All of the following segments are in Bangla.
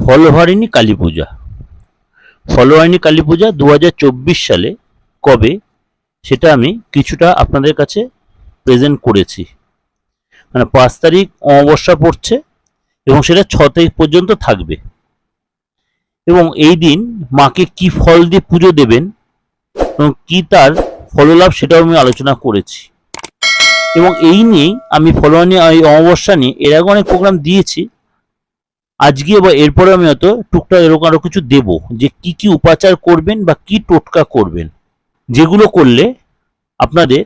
ফলহারিণী কালী পূজা। ফলহারিণী কালী পূজা দু হাজার চব্বিশ সালে কবে সেটা আমি কিছুটা আপনাদের কাছে প্রেজেন্ট করেছি। মানে পাঁচ তারিখ অমাবস্যা পড়ছে এবং সেটা ছ তারিখ পর্যন্ত থাকবে। এবং এই দিন মাকে কি ফল দিয়ে পুজো দেবেন এবং কি তার ফললাভ সেটাও আমি আলোচনা করেছি। এবং এই নিয়েই আমি ফলোয়ানি এই অমাবস্যা নিয়ে এর আগে অনেক প্রোগ্রাম দিয়েছি। আজকে বা এরপরে আমি হয়তো টুকটাক এরকম আরও কিছু দেব যে কি কি উপাচার করবেন বা কি টোটকা করবেন। যেগুলো করলে আপনাদের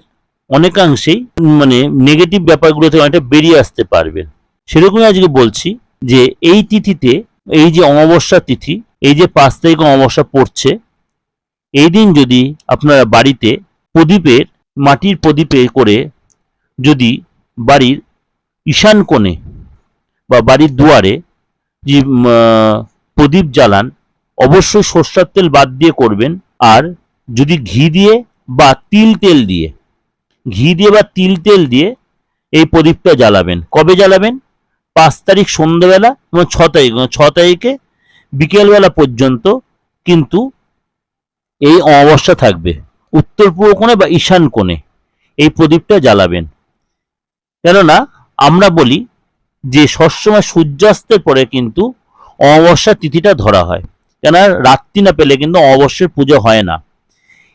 অনেকাংশেই মানে নেগেটিভ ব্যাপারগুলো থেকে অনেকটা বেরিয়ে আসতে পারবেন। সেরকমই আজকে বলছি যে এই তিথিতে এই যে অমাবস্যা তিথি, এই যে পাঁচ তারিখ অমাবস্যা পড়ছে, এই দিন যদি আপনারা বাড়িতে প্রদীপের, মাটির প্রদীপে করে যদি বাড়ির ঈশান কোণে বা বাড়ির দুয়ারে যে প্রদীপ জ্বালান, অবশ্যই সর্ষার তেল বাদ দিয়ে করবেন। আর যদি ঘি দিয়ে বা তিল তেল দিয়ে, ঘি দিয়ে বা তিল তেল দিয়ে এই প্রদীপটা জ্বালাবেন। কবে জ্বালাবেন? পাঁচ তারিখ সন্ধ্যেবেলা এবং ছ তারিখ ছ তারিখে বিকেলবেলা পর্যন্ত কিন্তু এই অমাবস্যা থাকবে। উত্তর পূর্ব কোণে বা ঈশান কোণে এই প্রদীপটা জ্বালাবেন। কেননা আমরা বলি যে সবসময় সূর্যাস্তের পরে কিন্তু অমাবস্যা তিথিটা ধরা হয়। কেন রাত্রি না পেলে কিন্তু অমাবস্যার পুজো হয় না।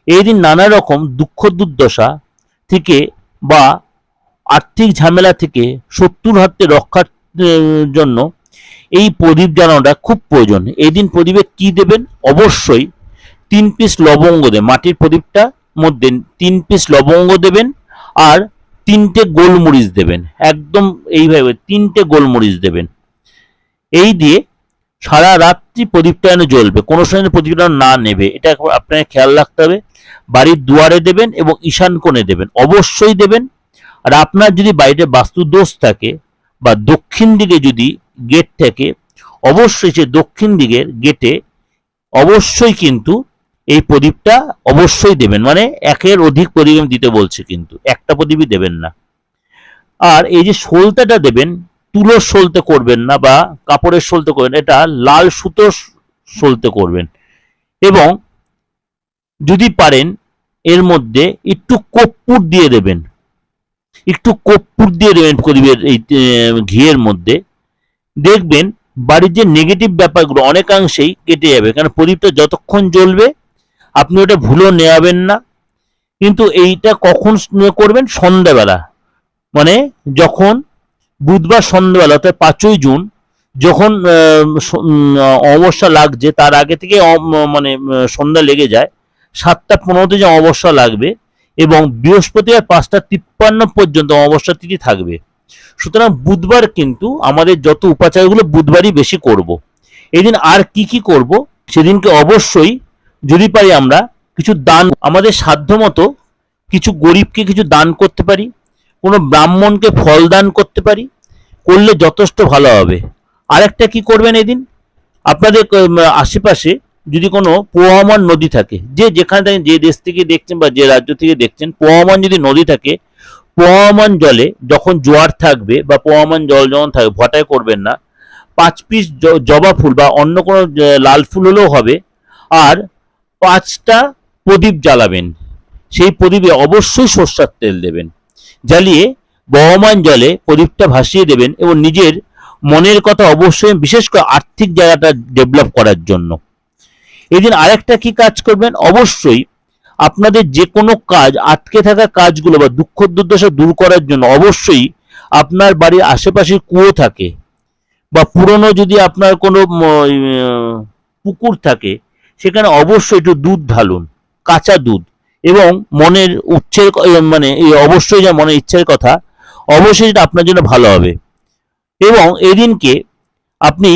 এই দিন নানা রকম দুঃখ দুর্দশা থেকে বা আর্থিক ঝামেলা থেকে শত্রুর হাতে রক্ষার জন্য এই প্রদীপ জ্বালানোটা খুব প্রয়োজন। এই দিন প্রদীপে কি দেবেন? অবশ্যই তিন পিস লবঙ্গ দেবেন। মাটির প্রদীপটা মধ্যে তিন পিস লবঙ্গ দেবেন আর তিনটে গোলমরিচ দেবেন, একদম এইভাবে তিনটে গোলমরিচ দেবেন। এই দিয়ে সারা রাত্রি প্রদীপটা যেন জ্বলবে, কোনো সময় প্রদীপটা না নেবে, এটা আপনাকে খেয়াল রাখতে হবে। বাড়ির দুয়ারে দেবেন এবং ঈশান কোণে দেবেন, অবশ্যই দেবেন। আর আপনার যদি বাইরে বাস্তু দোষ থাকে বা দক্ষিণ দিকে যদি গেট থাকে, অবশ্যই সে দক্ষিণ দিকের গেটে, অবশ্যই কিন্তু এই প্রদীপটা অবশ্যই দেবেন। মানে একের অধিক প্রদীপ আমি দিতে বলছি কিন্তু, একটা প্রদীপই দেবেন না। আর এই যে সলতেটা দেবেন, তুলোর সলতে করবেন না বা কাপড়ের সলতে করবেন, এটা লাল সুতোর সলতে করবেন। এবং যদি পারেন, এর মধ্যে একটু কর্পূর দিয়ে দেবেন। একটু কর্পূর দিয়ে দেবেন প্রদীপের এই ঘিয়ের মধ্যে। দেখবেন বাড়ির যে নেগেটিভ ব্যাপারগুলো অনেকাংশেই কেটে যাবে, কারণ প্রদীপটা যতক্ষণ জ্বলবে আপনি ওটা ভুলও নেওয়াবেন না। কিন্তু এইটা কখন করবেন? সন্ধ্যাবেলা। মানে যখন বুধবার সন্ধ্যাবেলা, অর্থাৎ পাঁচই জুন, যখন অমাবস্যা লাগছে, তার আগে থেকে মানে সন্ধ্যা লেগে যায়, সাতটা পনেরোতে যে অমাবস্যা লাগবে এবং বৃহস্পতিবার পাঁচটা তিপ্পান্ন পর্যন্ত অমাবস্যা তিথি থাকবে। সুতরাং বুধবার কিন্তু আমাদের যত উপাচারগুলো বুধবারই বেশি করব। এদিন আর কি কি করব? সেদিনকে অবশ্যই যদি পারি আমরা কিছু দান, আমাদের সাধ্য মতো কিছু গরিবকে কিছু দান করতে পারি, কোনো ব্রাহ্মণকে ফল দান করতে পারি, করলে যথেষ্ট ভালো হবে। আরেকটা কি করবেন এদিন? আপনাদের আশেপাশে যদি কোনো প্রবাহমান নদী থাকে, যে যেখানে থাকেন, যে দেশ থেকে দেখছেন বা যে রাজ্য থেকে দেখছেন প্রবাহমান যদি নদী থাকে প্রবাহমান জলে যখন জোয়ার থাকবে বা প্রবাহমান জল যখন থাকবে ভটায় করবেন না, পাঁচ পিস জবা ফুল বা অন্য কোনো লাল ফুল হলেও হবে, আর পাঁচটা প্রদীপ জ্বালাবেন। সেই প্রদীপে অবশ্যই সর্ষার তেল দেবেন। জ্বালিয়ে বহমান জলে প্রদীপটা ভাসিয়ে দেবেন এবং নিজের মনের কথা অবশ্যই বিশেষ করে আর্থিক জায়গাটা ডেভেলপ করার জন্য। এদিন আরেকটা কি কাজ করবেন? অবশ্যই আপনাদের যে কোনো কাজ, আটকে থাকা কাজগুলো বা দুঃখ দুর্দশা দূর করার জন্য অবশ্যই আপনার বাড়ির আশেপাশে কুয়ো থাকে বা পুরনো যদি আপনার কোনো পুকুর থাকে সেখানে অবশ্যই একটু দুধ ঢালুন, কাঁচা দুধ। এবং মনের উচ্ছের মানে এই অবশ্যই যা মনের ইচ্ছের কথা, অবশ্যই এটা আপনার জন্য ভালো হবে। এবং এদিনকে আপনি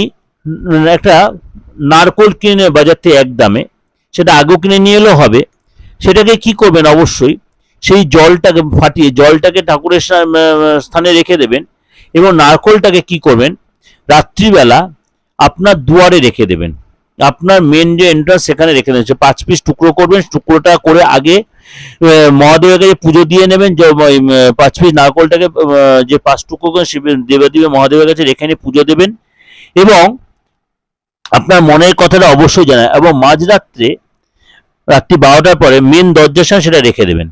একটা নারকোল কিনে বাজার থেকে এক দামে, সেটা আগেও কিনে নিয়ে এলেও হবে। সেটাকে কি করবেন অবশ্যই, সেই জলটাকে ফাটিয়ে, জলটাকে ঠাকুরের স্থানে রেখে দেবেন এবং নারকোলটাকে কি করবেন, রাত্রিবেলা আপনার দুয়ারে রেখে দেবেন। আপনার মেন যে এন্ট্রান্স সেখানে রেখে দেবেন পাঁচ পিস টুকরো করবেন, টুকরোটা করে আগে মহাদেবের কাছে পুজো দিয়ে নেবেন, যে পাঁচ পিস নারকোলটাকে যে পাঁচ টুকরো করে দেবাদেবী মহাদেবের কাছে রেখে নিয়ে পুজো দেবেন। এবং আপনার মনের কথাটা অবশ্যই জানান এবং মাঝরাত্রে, রাত্রি বারোটার পরে মেন দরজার সামনে সেটা রেখে দেবেন।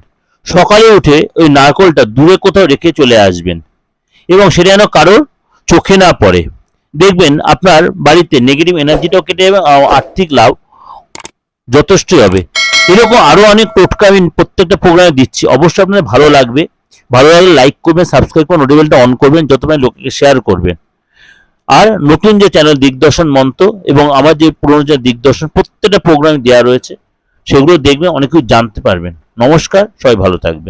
সকালে উঠে ওই নারকলটা দূরে কোথাও রেখে চলে আসবেন। এবং সেটা যেন কারোর চোখে না পড়ে। দেখবেন আপনার বাড়িতে নেগেটিভ এনার্জিটাও কেটে যাবে আর্থিক লাভ যথেষ্টই হবে। এরকম আরও অনেক টোটকা আমি প্রত্যেকটা প্রোগ্রামে দিচ্ছি। অবশ্যই আপনাদের ভালো লাগবে। ভালো লাগলে লাইক করবেন সাবস্ক্রাইব করবেন নোটিফিকেশনটা অন করবেন, যত পারেন লোককে শেয়ার করবেন। আর নতুন যে চ্যানেল দিগদর্শন মন্ত্র এবং আমার যে পুরনো যে দিগদর্শন, প্রত্যেকটা প্রোগ্রাম দেওয়া রয়েছে, সেগুলো দেখবেন, অনেক কিছু জানতে পারবেন। নমস্কার, সবাই ভালো থাকবেন।